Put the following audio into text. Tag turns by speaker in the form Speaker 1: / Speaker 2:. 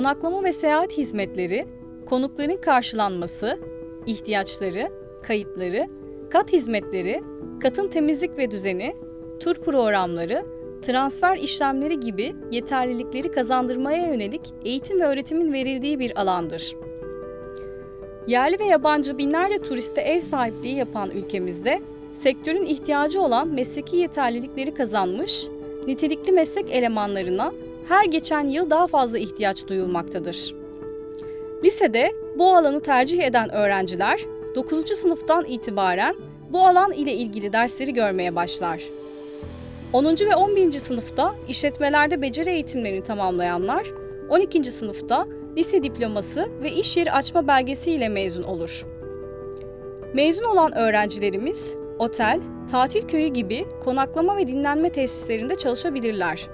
Speaker 1: Konaklama ve seyahat hizmetleri, konukların karşılanması, ihtiyaçları, kayıtları, kat hizmetleri, katın temizlik ve düzeni, tur programları, transfer işlemleri gibi yeterlilikleri kazandırmaya yönelik eğitim ve öğretimin verildiği bir alandır. Yerli ve yabancı binlerce turiste ev sahipliği yapan ülkemizde sektörün ihtiyacı olan mesleki yeterlilikleri kazanmış, nitelikli meslek elemanlarına her geçen yıl daha fazla ihtiyaç duyulmaktadır. Lisede bu alanı tercih eden öğrenciler 9. sınıftan itibaren bu alan ile ilgili dersleri görmeye başlar. 10. ve 11. sınıfta işletmelerde beceri eğitimlerini tamamlayanlar 12. sınıfta lise diploması ve iş yeri açma belgesi ile mezun olur. Mezun olan öğrencilerimiz otel, tatil köyü gibi konaklama ve dinlenme tesislerinde çalışabilirler.